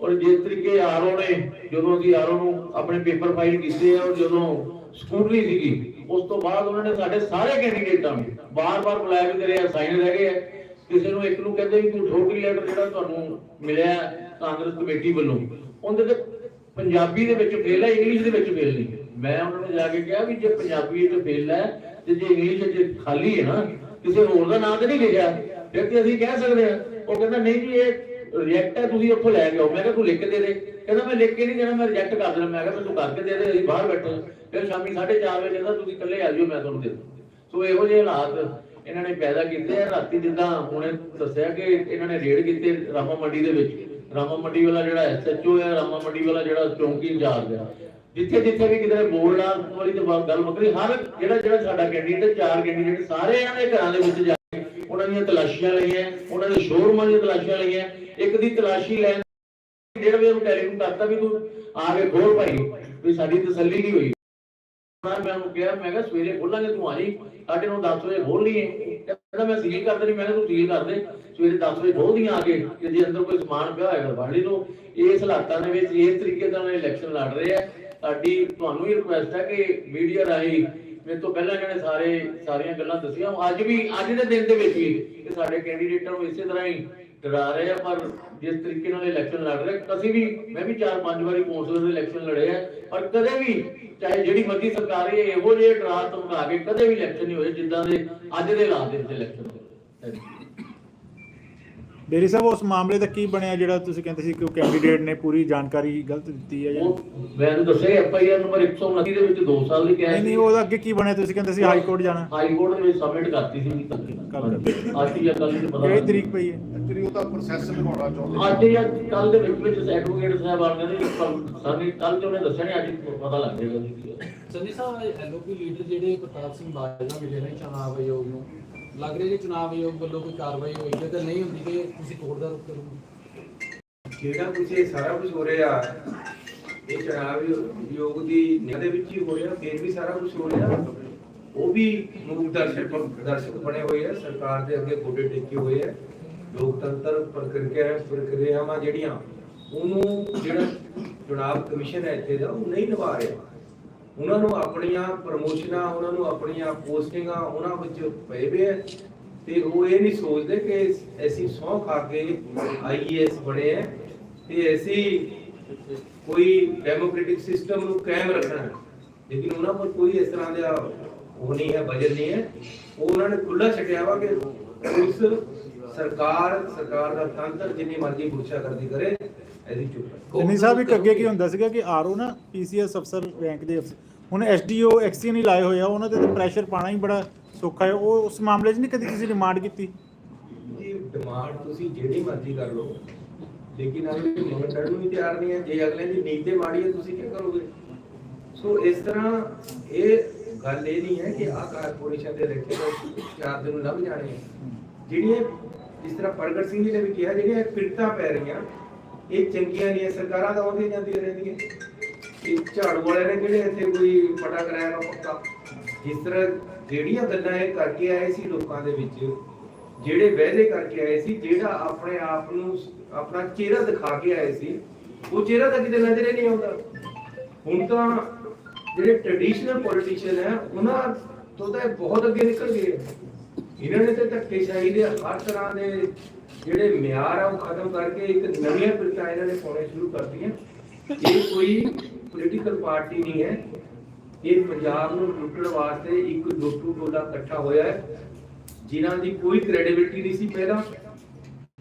ਔਰ ਜਿਸ ਤਰੀਕੇ ਆਰਓ ਨੇ, ਜਦੋਂ ਅਸੀਂ ਆਰਓ ਨੂੰ ਆਪਣੇ ਪੇਪਰ ਫਾਈਲ ਕੀਤੇ ਔਰ ਜਦੋਂ ਸਕੂਟਰੀ ਸੀਗੀ, ਉਸ ਤੋਂ ਬਾਅਦ ਉਹਨਾਂ ਨੇ ਸਾਡੇ ਸਾਰੇ ਕੈਂਡੀਡੇਟਾਂ ਨੂੰ ਬਾਰ-ਬਾਰ ਬੁਲਾਇਆ ਵੀ ਤੇਰੇ ਸਾਈਨ ਰਹਿ ਗਏ ਕਿਸੇ ਨੂੰ ਇੱਕ ਨੂੰ ਕਹਿੰਦੇ ਵੀ ਤੂੰ ਠੋਕਰੀ ਲੈਟਰ ਜਿਹੜਾ ਤੁਹਾਨੂੰ ਮਿਲਿਆ ਕਾਂਗਰਸ ਕਮੇਟੀ ਵੱਲੋਂ। ਉਹਦੇ ਤੇ ਪੰਜਾਬੀ ਦੇ ਵਿੱਚ ਫੇਲ ਹੈ ਇੰਗਲਿਸ਼ ਦੇ ਵਿੱਚ ਫੇਲ ਨਹੀਂ। ਮੈਂ ਉਹਨਾਂ ਨੂੰ ਜਾ ਕੇ ਕਿਹਾ ਵੀ ਜੇ ਪੰਜਾਬੀ ਵਿੱਚ ਫੇਲ ਹੈ ਤੇ ਜੇ ਇੰਗਲਿਸ਼ ਵਿੱਚ ਖਾਲੀ ਹੈ ਨਾ, ਕਿਸੇ ਹੋਰ ਦਾ ਨਾਮ ਤੇ ਨਹੀਂ ਲਿਖਿਆ। ਫਿਰ ਤੇ ਅਸੀਂ ਕਹਿ ਸਕਦੇ ਹਾਂ? ਉਹ ਕਹਿੰਦਾ, ਨਹੀਂ ਜੀ, ਇਹ ਰਿਜੈਕਟ ਹੈ, ਤੁਸੀਂ ਉੱਥੋਂ ਲੈ ਕੇ ਆਓ। ਮੈਂ ਕਿਹਾ, ਤੂੰ ਲਿਖ ਕੇ ਦੇ ਦੇ। ਕਹਿੰਦਾ, ਮੈਂ ਲਿਖ ਕੇ ਨਹੀਂ ਦੇਣਾ, ਮੈਂ ਰਿਜੈਕਟ ਕਰ ਦੇਣਾ। ਮੈਂ ਕਿਹਾ, ਤੂੰ ਕਰਕੇ ਦੇ ਦੇ, ਅਸੀਂ ਬਾਹਰ ਬੈਠੇ। ਫਿਰ ਸ਼ਾਮੀ 4:30 ਵਜੇ ਕਹਿੰਦਾ, ਤੁਸੀਂ ਇਕੱਲੇ ਆ ਜਾਓ, ਮੈਂ ਤੁਹਾਨੂੰ ਦੇ ਸੋ ਇਹੋ ਜਿਹੇ ਹਾਲਾਤ ਇਹਨਾਂ ਨੇ ਪੈਦਾ ਕੀਤੇ ਆ। ਰਾਤੀ ਜਿੱਦਾਂ ਹੁਣੇ ਦੱਸਿਆ ਕਿ ਇਹਨਾਂ ਨੇ ਰੇਡ ਕੀਤੇ ਰਾਮਾ ਮੰਡੀ ਦੇ ਵਿੱਚ। ਰਾਮਾ ਮੰਡੀ ਵਾਲਾ ਜਿਹੜਾ ਐਸਐਚਓ ਹੈ ਰਾਮਾ ਮੰਡੀ ਵਾਲਾ ਜਿਹੜਾ ਚੌਂਕੀ ਇੰਚਾਰਜ ਹੈ ਜਿੱਥੇ ਜਿੱਥੇ ਵੀ ਕਿਤੇ ਬੋਲ ਵਾਲੀ ਤੇ ਗੱਲ ਮੁੱਕਰੀ ਹਰ ਜਿਹੜਾ ਜਿਹੜਾ ਸਾਡਾ ਕੈਂਡੀਡੇਟ ਚਾਰ ਕੈਂਡੀਡੇਟ ਸਾਰੇ ਦੇ ਘਰਾਂ ਦੇ ਵਿੱਚ ਜਾ ਕੇ ਉਹਨਾਂ ਦੀਆਂ ਤਲਾਸ਼ੀਆਂ ਲਈਆਂ, ਉਹਨਾਂ ਦੇ ਸ਼ੋਰੂਮਾਂ ਦੀਆਂ ਤਲਾਸ਼ੀਆਂ ਲਈਆਂ। ਇੱਕ ਦੀ ਤਲਾਸ਼ੀ ਲੈਣ ਡੇਢ ਵਜੇ ਟੈਲੀਫੋਨ ਕਰਤਾ ਵੀ ਤੂੰ ਆ ਕੇ ਖੋਲ ਭਾਈ, ਵੀ ਸਾਡੀ ਤਸੱਲੀ ਨਹੀਂ ਹੋਈ। ਮੈਂ ਉਹਨੂੰ ਕਿਹਾ, ਮੈਂ ਕਿਹਾ, ਸਵੇਰੇ ਖੋਲਾਂਗੇ, ਤੂੰ ਆ ਜੀ ਸਾਡੇ ਨੂੰ 10 ਵਜੇ ਖੋਲ ਲਈਏ। ਕਹਿੰਦਾ, ਮੈਂ ਸੀਲ ਕਰ ਦੇਣੀ। ਮੈਂ ਕਿਹਾ, ਤੂੰ ਸੀਲ ਕਰ ਦੇ। ਸਵੇਰੇ 10 ਵਜੇ ਖੋਲਦੀਆਂ ਆ ਕੇ ਜੇ ਅੰਦਰ ਕੋਈ ਸਮਾਨ ਪਿਆ ਹੋਏਗਾ ਫੜ ਲਈ ਲਓ ਇਸ ਹਾਲਾਤਾਂ ਦੇ ਵਿੱਚ ਇਸ ਤਰੀਕੇ ਨਾਲ ਇਲੈਕਸ਼ਨ ਲੜ ਰਹੇ ਆ। ਸਾਡੀ ਤੁਹਾਨੂੰ ਹੀ ਰਿਕੁਐਸਟ ਹੈ ਕਿ ਮੀਡੀਆ ਰਾਹੀਂ ਮੇਰੇ ਤੋਂ ਪਹਿਲਾਂ ਜਿਹੜੇ ਸਾਰੇ, ਸਾਰੀਆਂ ਗੱਲਾਂ ਦੱਸੀਆਂ। ਅੱਜ ਵੀ, ਅੱਜ ਦੇ ਦਿਨ ਦੇ ਵਿੱਚ ਵੀ ਕਿ ਸਾਡੇ ਕੈਂਡੀਡੇਟਾਂ ਨੂੰ ਇਸੇ ਤਰ੍ਹਾਂ ਹੀ ਡਰਾ ਰਹੇ ਆ, ਪਰ ਜਿਸ ਤਰੀਕੇ ਨਾਲ ਇਲੈਕਸ਼ਨ ਲੜ ਰਹੇ ਅਸੀਂ ਵੀ, ਮੈਂ ਵੀ ਚਾਰ ਪੰਜ ਵਾਰੀ ਕੌਂਸਲਰ ਦੇ ਇਲੈਕਸ਼ਨ ਲੜੇ ਆ, ਪਰ ਕਦੇ ਵੀ, ਚਾਹੇ ਜਿਹੜੀ ਮਰਜ਼ੀ ਸਰਕਾਰ ਹੈ ਇਹੋ ਜਿਹੇ ਡਰਾ ਧਮਕਾ ਕੇ ਕਦੇ ਵੀ ਇਲੈਕਸ਼ਨ ਨਹੀਂ ਹੋਏ, ਜਿੱਦਾਂ ਦੇ ਅੱਜ ਦੇ ਹਾਲਾਤ ਦੇ ਵਿੱਚ ਇਲੈਕਸ਼ਨ ਹੋਏ। ਡੇਰੀ ਸਾਹਿਬ ਉਸ ਮਾਮਲੇ ਦਾ ਕੀ ਬਣਿਆ? ਜਿਹੜਾ ਤੁਸੀਂ ਕਹਿੰਦੇ ਸੀ ਕਿ ਉਹ ਕੈਂਡੀਡੇਟ ਨੇ ਪੂਰੀ ਜਾਣਕਾਰੀ ਗਲਤ ਦਿੱਤੀ ਹੈ ਜਾਂ ਉਹ ਮੈਂ ਤੁਹਾਨੂੰ ਦੱਸਿਆ ਐਫ ਆਈ ਆਰ ਨੰਬਰ 129 ਦੇ ਵਿੱਚ 2 ਸਾਲ ਦੀ ਕੈਦ ਨਹੀਂ ਨਹੀਂ ਉਹਦਾ ਅੱਗੇ ਕੀ ਬਣਿਆ? ਤੁਸੀਂ ਕਹਿੰਦੇ ਸੀ ਹਾਈ ਕੋਰਟ ਜਾਣਾ। ਹਾਈ ਕੋਰਟ ਦੇ ਵਿੱਚ ਸਬਮਿਟ ਕਰਤੀ ਸੀ ਜੀ। ਅੱਜ ਜਾਂ ਕੱਲ ਨੂੰ ਪਤਾ ਕਿਹੜੀ ਤਰੀਕ ਪਈ ਹੈ? ਐਕਚੁਅਲੀ ਉਹਦਾ ਪ੍ਰੋਸੈਸ ਲਗਾਉਣਾ ਚਾਹੁੰਦੇ ਅੱਜ ਜਾਂ ਕੱਲ ਦੇ ਵਿੱਚ ਵਿੱਚ ਐਡਵੋਕੇਟ ਸਾਹਿਬ ਆ ਗਏ ਨੇ ਸਾਨੂੰ ਕੱਲ ਤੇ ਉਹਨੇ ਦੱਸਿਆ ਨਹੀਂ ਅੱਜ ਪਤਾ ਲੱਗ ਜਾਏਗਾ। ਜੀ ਸੰਜੀ ਸਾਹਿਬ ਐਲਓਪੀ ਲੀਡਰ ਜਿਹੜੇ ਪ੍ਰਤਾਪ ਸਿੰਘ ਬਾਜਵਾ ਮਿਲੇ ਨੇ ਚੁਣਾਵ ਆਯੋਗ ਨੂੰ ਲੱਗ ਰਿਹਾ ਕਿ ਚੁਣਾਵ ਆਯੋਗ ਵੱਲੋਂ ਕੋਈ ਕਾਰਵਾਈ ਹੋਈ ਹੈ ਤਾਂ ਨਹੀਂ ਹੁੰਦੀ ਕਿ ਤੁਸੀਂ ਕੋਰਟ ਦਾ ਰੁਖ ਕਰੋਗੇ। ਜਿਹੜਾ ਕੁਝ ਇਹ ਸਾਰਾ ਕੁਝ ਹੋ ਰਿਹਾ, ਇਹ ਚੁਣਾਵ ਯੋਗ ਦੀ ਨਿਗਾਹ ਦੇ ਵਿੱਚ ਹੀ ਹੋ ਰਿਹਾ, ਫੇਰ ਵੀ ਸਾਰਾ ਕੁਝ ਹੋ ਰਿਹਾ? ਉਹ ਵੀ ਮੁੱਖ ਦਰਸ਼ਕ ਦਰਸ਼ਕ ਬਣੇ ਹੋਏ ਆ, ਸਰਕਾਰ ਦੇ ਅੱਗੇ ਗੋਡੇ ਟੇਕੇ ਹੋਏ ਆ। ਲੋਕਤੰਤਰ ਪ੍ਰਕਿਰਿਆ, ਪ੍ਰਕਿਰਿਆਵਾਂ ਜਿਹੜੀਆਂ, ਉਹਨੂੰ ਜਿਹੜਾ ਚੁਣਾਵ ਕਮਿਸ਼ਨ ਹੈ ਇੱਥੇ ਦਾ, ਉਹ ਨਹੀਂ ਨਿਭਾ ਰਿਹਾ। ਉਹਨਾਂ ਨੂੰ ਆਪਣੀਆਂ ਪ੍ਰਮੋਸ਼ਨਾਂ, ਉਹਨਾਂ ਨੂੰ ਆਪਣੀਆਂ ਪੋਸਟਿੰਗਾਂ ਉਹਨਾਂ ਵਿੱਚ ਪਏ ਵੇ ਆ। ਤੇ ਉਹ ਇਹ ਨਹੀਂ ਸੋਚਦੇ ਕਿ ਅਸੀਂ ਸਹੁੰ ਖਾ ਕੇ ਆਈਏਐਸ ਬਣੇ ਆ। ਤੇ ਅਸੀਂ ਕੋਈ ਡੈਮੋਕ੍ਰੈਟਿਕ ਸਿਸਟਮ ਨੂੰ ਕਾਇਮ ਰੱਖਣਾ ਹੈ। ਲੇਕਿਨ ਉਹਨਾਂ ਕੋਲ ਕੋਈ ਇਸ ਤਰ੍ਹਾਂ ਦਾ ਉਹ ਨਹੀਂ ਹੈ, ਬਜਟ ਨਹੀਂ ਹੈ। ਉਹ ਉਹਨਾਂ ਨੇ ਖੁੱਲਾ ਛੱਡਿਆ ਵਾ ਕਿ ਪੁਲਿਸ, ਸਰਕਾਰ ਸਰਕਾਰ ਦਾ ਤੰਤਰ ਜਿੰਨੀ ਮਰਜ਼ੀ ਗੁਰਸ਼ਾਗਰਦੀ ਕਰੇ। ਐਸੀ ਚੁੱਪ ਜੰਨੀ ਸਾਹਿਬ ਇੱਕ ਅੱਗੇ ਕੀ ਹੁੰਦਾ ਸੀਗਾ ਕਿ ਆਰਓ ਨਾ ਪੀਸੀਐਸ ਅਫਸਰ ਰੈਂਕ ਦੇ ਅਫਸਰ ਹੁਣ ਐਸਡੀਓ ਐਕਸੀ ਨਹੀਂ ਲਾਏ ਹੋਏ ਆ ਉਹਨਾਂ ਤੇ ਤਾਂ ਪ੍ਰੈਸ਼ਰ ਪਾਣਾ ਹੀ ਬੜਾ ਸੌਖਾ ਹੈ। ਉਹ ਉਸ ਮਾਮਲੇ 'ਚ ਨਹੀਂ ਕਦੀ ਕਿਸੇ ਡਿਮਾਂਡ ਕੀਤੀ? ਜੀ ਡਿਮਾਂਡ ਤੁਸੀਂ ਜਿਹੜੀ ਮਰਜ਼ੀ ਕਰ ਲਓ ਲੇਕਿਨ ਅਗਲੇ ਮੰਗਣ ਨੂੰ ਵੀ ਤਿਆਰ ਨਹੀਂ ਹੈ ਜੇ ਅਗਲੇ ਦੀ ਨੀਤ ਤੇ ਮਾੜੀ ਹੈ ਤੁਸੀਂ ਕੀ ਕਰੋਗੇ? ਸੋ ਇਸ ਤਰ੍ਹਾਂ ਇਹ ਗੱਲ ਇਹ ਨਹੀਂ ਹੈ ਕਿ ਆਹ ਕਾਰਪੋਰੇਸ਼ਨ ਦੇ ਰੱਖੇ ਤਾਂ ਚਾਰ ਦਿਨ ਲੱਭ ਜਾਣੇ ਆ। ਜਿਹੜੀਆਂ ਜਿਸ ਤਰ੍ਹਾਂ ਪ੍ਰਗਟ ਸਿੰਘ ਜੀ ਨੇ ਵੀ ਕਿਹਾ ਜਿਹੜੀਆਂ ਪਿਰਤਾਂ ਪੈ ਰਹੀਆਂ ਇਹ ਚੰਗੀਆਂ ਨਹੀਂ ਸਰਕਾਰਾਂ ਤਾਂ ਆਉਂਦੀਆਂ ਜਾਂਦੀਆਂ ਰਹਿੰਦੀਆਂ। ਇਹ ਝਾੜੂ ਵਾਲੇ ਨੇ ਕਿਹੜੇ ਇੱਥੇ ਕੋਈ ਪਟਾ ਕਰਾਇਆ ਨਾ ਪੱਕਾ? ਜਿਸ ਤਰ੍ਹਾਂ ਜਿਹੜੀਆਂ ਗੱਲਾਂ ਇਹ ਕਰਕੇ ਆਏ ਸੀ ਲੋਕਾਂ ਦੇ ਵਿੱਚ, ਜਿਹੜੇ ਵਾਅਦੇ ਕਰਕੇ ਆਏ ਸੀ, ਜਿਹੜਾ ਆਪਣੇ ਆਪ ਨੂੰ ਆਪਣਾ ਚਿਹਰਾ ਦਿਖਾ ਕੇ ਆਏ ਸੀ, ਉਹ ਚਿਹਰਾ ਤਾਂ ਕਿਤੇ ਨਜ਼ਰ ਹੀ ਨਹੀਂ ਆਉਂਦਾ। ਹੁਣ ਤਾਂ ਜਿਹੜੇ ਟ੍ਰੈਡੀਸ਼ਨਲ ਪੋਲੀਟੀਸ਼ੀਅਨ ਹੈ, ਉਹਨਾਂ ਤੋਂ ਤਾਂ ਇਹ ਬਹੁਤ ਅੱਗੇ ਨਿਕਲ ਗਏ ਇਹਨਾਂ ਨੇ ਤੇ ਧੱਕੇਸ਼ਾਹੀ ਦੇ ਹਰ ਤਰ੍ਹਾਂ ਦੇ ਜਿਹੜੇ ਮਿਆਰ ਆ ਉਹ ਖਤਮ ਕਰਕੇ ਇੱਕ ਨਵੀਆਂ ਪ੍ਰਥਾ ਇਹਨਾਂ ਨੇ ਪਾਉਣੇ ਸ਼ੁਰੂ ਕਰਤੀਆਂ। ਇਹ ਕੋਈ ਪੋਲੀਟੀਕਲ ਪਾਰਟੀ ਨਹੀਂ ਹੈ। ਇਹ ਪੰਜਾਬ ਨੂੰ ਲੁੱਟਣ ਵਾਸਤੇ ਇੱਕ ਲੋਟੂ ਟੋਲਾ ਇਕੱਠਾ ਹੋਇਆ ਹੈ, ਜਿਨ੍ਹਾਂ ਦੀ ਕੋਈ ਕ੍ਰੈਡੀਬਿਲਿਟੀ ਨਹੀਂ ਸੀ ਪਹਿਲਾਂ।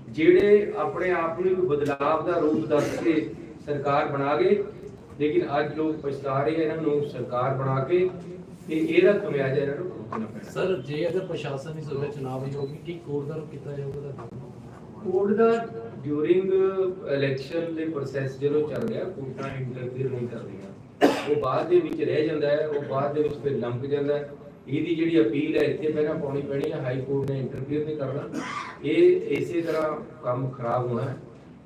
ਜਿਹੜੇ ਆਪਣੇ ਆਪ ਨੂੰ ਇੱਕ ਬਦਲਾਵ ਦਾ ਰੂਪ ਦੱਸ ਕੇ ਸਰਕਾਰ ਬਣਾ ਗਏ, ਲੇਕਿਨ ਅੱਜ ਲੋਕ ਪਛਤਾ ਰਹੇ ਇਹਨਾਂ ਨੂੰ ਸਰਕਾਰ ਬਣਾ ਕੇ, ਤੇ ਇਹਦਾ ਖਮਿਆਜਾ ਇਹਨਾਂ ਨੂੰ ਭੁਗਤਣਾ ਪੈਣਾ। ਸਰ, ਜੇ ਅਗਰ ਪ੍ਰਸ਼ਾਸਨ ਨਹੀਂ ਸੁਣੇ ਚੁਣਾਵ ਆਯੋਗ ਨੂੰ ਕੀ ਕੋਰਟ ਦਾ ਕੀਤਾ ਜਾਊਗਾ ਤਾਂ ਕੋਰਟ ਦਾ ਡਿਊਰਿੰਗ ਇਲੈਕਸ਼ਨ ਦੇ ਪ੍ਰੋਸੈਸ ਜਦੋਂ ਚੱਲ ਰਿਹਾ, ਕੋਰਟਾਂ ਇੰਟਰਫੇਅਰ ਨਹੀਂ ਕਰਦੀਆਂ ਉਹ ਬਾਅਦ ਦੇ ਵਿੱਚ ਰਹਿ ਜਾਂਦਾ ਹੈ, ਉਹ ਬਾਅਦ ਦੇ ਵਿੱਚ ਫਿਰ ਲੰਘ ਜਾਂਦਾ ਹੈ। ਇਹਦੀ ਜਿਹੜੀ ਅਪੀਲ ਹੈ, ਇੱਥੇ ਪਹਿਲਾਂ ਪਾਉਣੀ ਪੈਣੀ ਹੈ, ਹਾਈ ਕੋਰਟ ਨੇ ਇੰਟਰਫੇਅਰ ਨਹੀਂ ਕਰਨਾ। ਇਹ ਇਸੇ ਤਰ੍ਹਾਂ ਕੰਮ ਖਰਾਬ ਹੋਣਾ ਹੈ,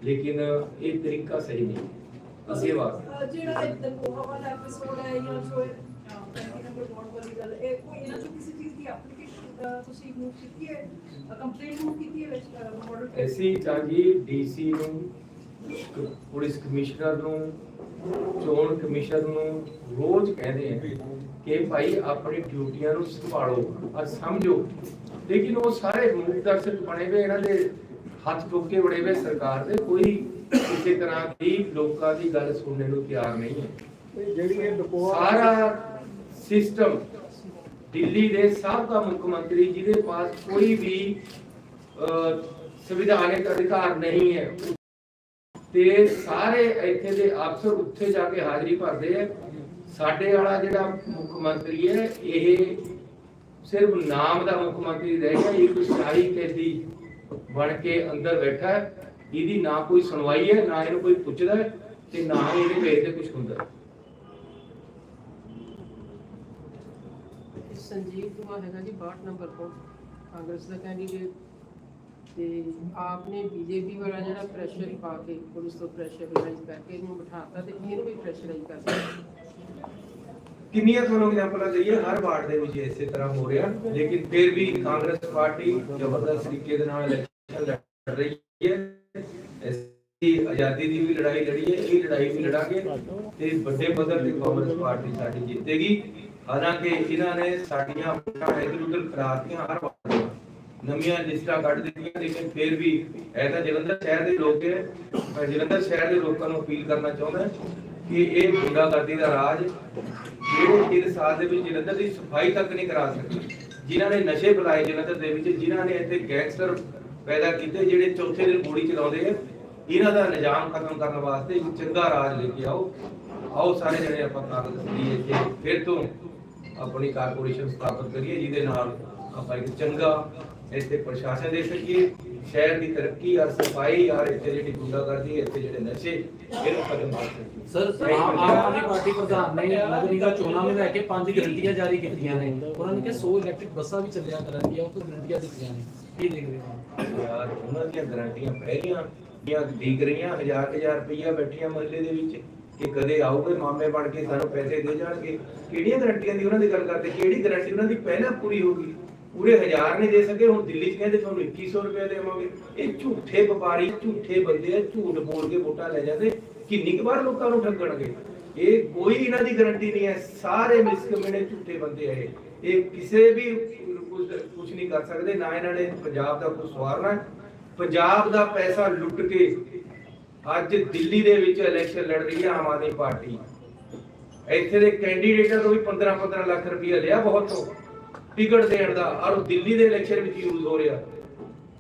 ਲੇਕਿਨ ਇਹ ਤਰੀਕਾ ਸਹੀ ਨਹੀਂ ਅਸੀਂ ਵਾਸਤੇ ਜਿਹੜਾ ਇਹ ਗੋਆ ਵਾਲਾ ਐਪੀਸੋਡ ਹੈ, ਜਾਂ ਜੋ ਟੈਂਕੀ ਨੰਬਰ ਬੋਰਡ ਵਾਲੀ ਗੱਲ, ਇਹ ਕੋਈ ਇਹਨਾਂ ਚੋਂ ਕਿਸੇ ਚੀਜ਼ ਦੀ ਐਪਲੀਕੇਸ਼ਨ ਤੁਸੀਂ ਮੂਵ ਕੀਤੀ ਹੈ ਕੰਪਲੇਂਟ ਮੂਵ ਕੀਤੀ ਹੈ ਵਿੱਚ ਮਾਡਲ ਐਸੀ ਤਾਂ ਜੀ ਡੀਸੀ ਨੂੰ ਪੁਲਿਸ ਕਮਿਸ਼ਨਰ ਨੂੰ ਚੋਣ ਕਮਿਸ਼ਨਰ ਨੂੰ ਰੋਜ਼ ਕਹਿੰਦੇ ਆ ਕਿ ਭਾਈ ਆਪਣੀ ਡਿਊਟੀਆਂ ਨੂੰ ਸੰਭਾਲੋ ਔਰ ਸਮਝੋ। ਲੇਕਿਨ ਉਹ ਸਾਰੇ ਮੂਕ ਦਰਸ਼ਕ ਬਣੇ ਹੋਏ ਇਹਨਾਂ ਦੇ ਹੱਥ ਟੁੱਕੇ ਬੜੇ ਹੋਏ ਸਰਕਾਰ ਦੇ ਕੋਈ ਕਿਸੇ ਤਰ੍ਹਾਂ ਦੀ ਲੋਕਾਂ ਦੀ ਗੱਲ ਸੁਣਨ ਨੂੰ ਤਿਆਰ ਨਹੀਂ ਹੈ। ਜਿਹੜੀ ਇਹ ਸਾਰਾ ਸਿਸਟਮ ਦਿੱਲੀ ਦੇ ਸਾਬਕਾ ਮੁੱਖ ਮੰਤਰੀ ਜਿਹਦੇ ਪਾਸ ਕੋਈ ਵੀ ਅਹ, ਅਧਿਕਾਰ ਨਹੀਂ ਹੈ। ਤੇ ਸਾਰੇ ਇੱਥੇ ਦੇ ਅਫਸਰ ਉੱਥੇ ਜਾ ਕੇ ਹਾਜ਼ਰੀ ਭਰਦੇ ਆ। ਸਾਡੇ ਵਾਲਾ ਜਿਹੜਾ ਮੁੱਖ ਮੰਤਰੀ ਹੈ ਇਹ ਸਿਰਫ ਨਾਮ ਦਾ ਮੁੱਖ ਮੰਤਰੀ ਰਹਿ ਗਿਆ ਇਹ ਸ਼ਾਹੀ ਕੈਦੀ ਬਣ ਕੇ ਅੰਦਰ ਬੈਠਾ ਹੈ। ਇਹਦੀ ਨਾ ਕੋਈ ਸੁਣਵਾਈ ਹੈ ਨਾ ਇਹਨੂੰ ਕੋਈ ਪੁੱਛਦਾ ਤੇ ਨਾ ਹੀ ਇਹਦੇ ਵੇਚ ਤੇ ਕੁਝ ਹੁੰਦਾ। ਸੰਜੀਵ ਕੁਮਾਰ ਹੈਗਾ ਜੀ 62 ਨੰਬਰ ਤੋਂ। ਕਾਂਗਰਸ ਦਾ ਕੈਂਡੀਡੇਟ ਤੇ ਆਪਨੇ ਬੀਜੇਪੀ ਵਾਲਾ ਜਿਹੜਾ ਪ੍ਰੈਸ਼ਰ ਪਾ ਕੇ, ਪੁਲਿਸ ਤੋਂ ਪ੍ਰੈਸ਼ਰਾਈਜ਼ ਕਰਕੇ ਇਹਨੂੰ ਬਿਠਾਤਾ ਤੇ ਇਹਨੂੰ ਵੀ ਪ੍ਰੈਸ਼ਰਾਈਜ਼ ਕਰਤਾ ਕਿੰਨੀਆਂ ਤੁਹਾਨੂੰ ਐਗਜ਼ਾਮਪਲਾਂ ਦਈਏ ਹਰ ਵਾਰਡ ਦੇ ਵਿੱਚ ਇਸੇ ਤਰ੍ਹਾਂ ਹੋ ਰਿਹਾ। ਲੇਕਿਨ ਫਿਰ ਵੀ ਕਾਂਗਰਸ ਪਾਰਟੀ ਜ਼ਬਰਦਸਤ ਤਰੀਕੇ ਦੇ ਨਾਲ ਇਲੈਕਸ਼ਨ ਲੜ ਰਹੀ ਹੈ। ਅਸੀਂ ਆਜ਼ਾਦੀ ਦੀ ਵੀ ਲੜਾਈ ਲੜੀ ਹੈ, ਇਹ ਲੜਾਈ ਵੀ ਲੜਾਂਗੇ ਤੇ ਵੱਡੇ ਪੱਧਰ ਤੇ ਕਾਂਗਰਸ ਪਾਰਟੀ ਸਾਡੀ ਜਿੱਤੇਗੀ। ਹਾਲਾਂਕਿ ਇਹਨਾਂ ਨੇ ਸਾਡੀਆਂ ਵੋਟਾਂ ਇਧਰ ਉਧਰ ਕਰਾਤੀਆਂ ਹਰ ਵਾਰ ਨਵੀਆਂ ਲਿਸਟਾਂ ਕੱਢ ਦਿੱਤੀਆਂ, ਲੇਕਿਨ ਫਿਰ ਵੀ ਇਹ ਤਾਂ ਜਲੰਧਰ ਸ਼ਹਿਰ ਦੇ ਲੋਕ ਜਲੰਧਰ ਸ਼ਹਿਰ ਦੇ ਲੋਕਾਂ ਨੂੰ ਅਪੀਲ ਕਰਨਾ ਚਾਹੁੰਦਾ ਕਿ ਇਹ ਗੁੰਡਾਗਰਦੀ ਦਾ ਰਾਜ ਜਿਹੜੇ ਤਿੰਨ ਸਾਲ ਦੇ ਵਿੱਚ ਜਲੰਧਰ ਦੀ ਸਫ਼ਾਈ ਤੱਕ ਨਹੀਂ ਕਰਾ ਸਕੇ, ਜਿਨ੍ਹਾਂ ਨੇ ਨਸ਼ੇ ਫੈਲਾਏ ਜਲੰਧਰ ਦੇ ਵਿੱਚ, ਜਿਨ੍ਹਾਂ ਨੇ ਇੱਥੇ ਗੈਂਗਸਟਰ ਪੈਦਾ ਕੀਤੇ, ਜਿਹੜੇ ਚੌਥੇ ਦਿਨ ਗੋਲੀ ਚਲਾਉਂਦੇ ਆ, ਇਹਨਾਂ ਦਾ ਨਿਜ਼ਾਮ ਖਤਮ ਕਰਨ ਵਾਸਤੇ ਚੰਗਾ ਰਾਜ ਲੈ ਕੇ ਆਓ। ਆਓ ਸਾਰੇ ਜਣੇ ਆਪਾਂ ਕਾਗਜ਼ ਦੀ ਇੱਥੇ, ਫਿਰ ਤੋਂ ਆਪਣੀ ਕਾਰਪੋਰੇਸ਼ਨ ਸਥਾਪਿਤ ਕਰੀਏ ਜਿਹਦੇ ਨਾਲ ਆਪਾਂ ਇੱਕ ਚੰਗਾ ਇੱਥੇ ਪ੍ਰਸ਼ਾਸਨ ਦੇ ਸਕੀਏ ਸ਼ਹਿਰ ਦੀ ਤਰੱਕੀ ਔਰ ਸਫ਼ਾਈ ਔਰ ਇੱਥੇ ਜਿਹੜੀ ਗੁੰਡਾਗਰਦੀ ਇੱਥੇ ਜਿਹੜੇ ਨਸ਼ੇ ਇਹਨੂੰ ਖਤਮ ਕਰ ਸਕੀਏ ਸਰ ਆਮ ਆਦਮੀ ਪਾਰਟੀ ਪ੍ਰਧਾਨ ਨੇ ਨਗਰ ਨਿਗਮ ਚੋਣਾਂ ਨੂੰ ਲੈ ਕੇ ਪੰਜ ਗਰੰਟੀਆਂ ਜਾਰੀ ਕੀਤੀਆਂ ਨੇ। ਉਹਨਾਂ ਨੇ ਕਿਹਾ 100 ਇਲੈਕਟ੍ਰਿਕ ਬੱਸਾਂ ਵੀ ਚੱਲਿਆ ਕਰਨਗੀਆਂ ਉਹ ਤੋਂ ਗਰੰਟੀਆਂ ਦਿੱਤੀਆਂ ਨੇ। ਕੀ ਦੇਖਦੇ ਹੋ? ਯਾਰ ਉਹਨਾਂ ਦੀਆਂ ਗਾਰੰਟੀਆਂ ਪਹਿਲੀਆਂ ਦੀਆਂ ਦੀਕ ਰਹੀਆਂ ਹਜ਼ਾਰ ਹਜ਼ਾਰ ਰੁਪਈਆ ਬੈਠੀਆਂ ਮਹੱਲੇ ਦੇ ਵਿੱਚ। ਕਿ ਕਦੇ ਆਊਗੇ, ਮਾਮੇ ਬਣ ਕੇ ਸਾਨੂੰ ਪੈਸੇ ਦੇ ਜਾਣਗੇ। ਕਿਹੜੀਆਂ ਗਾਰੰਟੀਆਂ ਦੀ ਉਹਨਾਂ ਦੀ ਗੱਲ ਕਰਦੇ? ਕਿਹੜੀ ਗਾਰੰਟੀ ਉਹਨਾਂ ਦੀ ਪਹਿਲਾਂ ਪੂਰੀ ਹੋਗੀ ਪੂਰੇ ਹਜ਼ਾਰ ਨਹੀਂ ਦੇ ਸਕੇ, ਹੁਣ ਦਿੱਲੀ 'ਚ ਕਹਿੰਦੇ ਤੁਹਾਨੂੰ 2100 ਰੁਪਏ ਦੇਵਾਂਗੇ। ਇਹ ਝੂਠੇ ਵਪਾਰੀ, ਝੂਠੇ ਬੰਦੇ ਆ, ਝੂਠ ਬੋਲ ਕੇ ਵੋਟਾਂ ਲੈ ਜਾਂਦੇ। ਕਿੰਨੀ ਕੁ ਵਾਰ ਲੋਕਾਂ ਨੂੰ ਠੱਗਣਗੇ ਇਹ ਕੋਈ ਇਹਨਾਂ ਦੀ ਗਰੰਟੀ ਨਹੀਂ ਹੈ। ਸਾਰੇ ਮਿਸਕਮੇਨੇ ਝੂਠੇ ਬੰਦੇ ਆ ਇਹ। ਕਿਸੇ ਵੀ ਕੁਝ ਕੁਝ ਨਹੀਂ ਕਰ ਸਕਦੇ, ਨਾ ਇਹਨਾਂ ਨੇ ਪੰਜਾਬ ਦਾ ਕੁਝ ਸਵਾਰਨਾ ਪੰਜਾਬ ਦਾ ਪੈਸਾ ਲੁੱਟ ਕੇ ਅੱਜ ਦਿੱਲੀ ਦੇ ਵਿੱਚ ਇਲੈਕਸ਼ਨ ਲੜ ਰਹੀ ਹੈ ਆਮ ਆਦਮੀ ਪਾਰਟੀ। ਇੱਥੇ ਦੇ ਕੈਂਡੀਡੇਟਾਂ ਤੋਂ ਵੀ 15 15 ਲੱਖ ਰੁਪਇਆ ਲਿਆ ਬਹੁਤ। ਤੋਂ ਟਿਕਟ ਦੇਣ ਦਾ। ਔਰ ਦਿੱਲੀ ਦੇ ਇਲੈਕਸ਼ਨ ਵਿੱਚ ਯੂਜ਼ ਹੋ ਰਿਹਾ।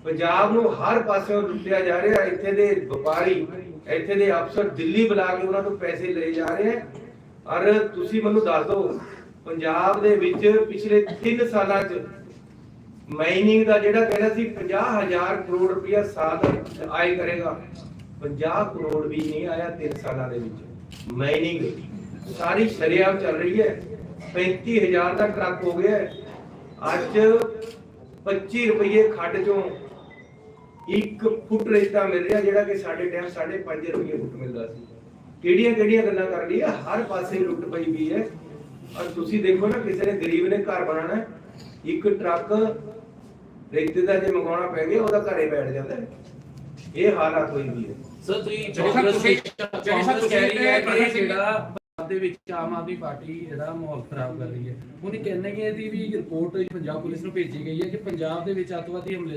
ਪੰਜਾਬ ਨੂੰ ਹਰ ਪਾਸਿਓਂ ਲੁੱਟਿਆ ਜਾ ਰਿਹਾ। ਇੱਥੇ ਦੇ ਵਪਾਰੀ, ਇੱਥੇ ਦੇ ਅਫਸਰ ਦਿੱਲੀ ਬੁਲਾ ਕੇ ਉਹਨਾਂ ਤੋਂ ਪੈਸੇ ਲਏ ਜਾ ਰਹੇ ਹੈ। ਔਰ ਤੁਸੀਂ ਮੈਨੂੰ ਦੱਸ ਦਿਓ, ਪੰਜਾਬ ਦੇ ਵਿੱਚ ਪਿਛਲੇ 3 ਸਾਲਾਂ 'ਚ ਮਾਈਨਿੰਗ ਦਾ ਜਿਹੜਾ ਕਹਿੰਦਾ ਸੀ 50000 ਕਰੋੜ ਰੁਪਇਆ ਸਾਲ ਆਏ ਕਰੇਗਾ। 50 ਕਰੋੜ ਵੀ ਨਹੀਂ ਆਇਆ 3 ਸਾਲਾਂ ਦੇ ਵਿੱਚ। ਮਾਈਨਿੰਗ ਸਾਰੀ ਸ਼ਰਿਆਮ ਚੱਲ ਰਹੀ ਹੈ। 35000 ਦਾ ਟਰੱਕ ਹੋ ਗਿਆ ਅੱਜ 25 ਰੁਪਏ ਖੱਡ ਚੋਂ ਇੱਕ ਫੁੱਟ ਰੇਤਾ ਮਿਲ ਰਿਹਾ ਜਿਹੜਾ ਕਿ ਸਾਡੇ ਟਾਈਮ 5.5 ਰੁਪਏ ਫੁੱਟ ਮਿਲਦਾ ਸੀ। ਕਿਹੜੀਆਂ ਕਿਹੜੀਆਂ ਗੱਲਾਂ ਕਰ ਲਈਆਂ? ਹਰ ਪਾਸੇ ਲੁੱਟ ਪਈ ਵੀ ਹੈ। ਔਰ ਤੁਸੀਂ ਦੇਖੋ ਨਾ, ਕਿਸੇ ਨੇ ਗਰੀਬ ਨੇ ਘਰ ਬਣਾਉਣਾ ਇੱਕ ਟਰੱਕ ਰੇਤੇ ਦਾ ਜੇ ਮੰਗਾਉਣਾ ਪੈ ਗਿਆ, ਉਹਦਾ ਘਰੇ ਬੈਠ ਜਾਂਦਾ ਇਹ ਹਾਲਤ ਹੋਈ ਵੀ ਹੈ। ਸਰ ਤੁਸੀਂ ਜਿਹੜੀ ਤੁਸੀਂ- ਜਿਹੜੀ ਸਰ ਤੁਸੀਂ ਕਹਿ ਰਹੀ ਹੈ ਜਿਹੜਾ ਦੇ ਵਿੱਚ ਆਮ ਆਦਮੀ ਪਾਰਟੀ ਜਿਹੜਾ ਮਾਹੌਲ ਖਰਾਬ ਕਰ ਰਹੀ ਹੈ। ਉਹਨੇ ਕਹਿੰਦੇ ਕਿ ਇਹਦੀ ਵੀ ਰਿਪੋਰਟ ਪੰਜਾਬ ਪੁਲਿਸ ਨੂੰ ਭੇਜੀ ਗਈ ਹੈ ਕਿ ਪੰਜਾਬ ਦੇ ਵਿੱਚ ਅੱਤਵਾਦੀ ਹਮਲੇ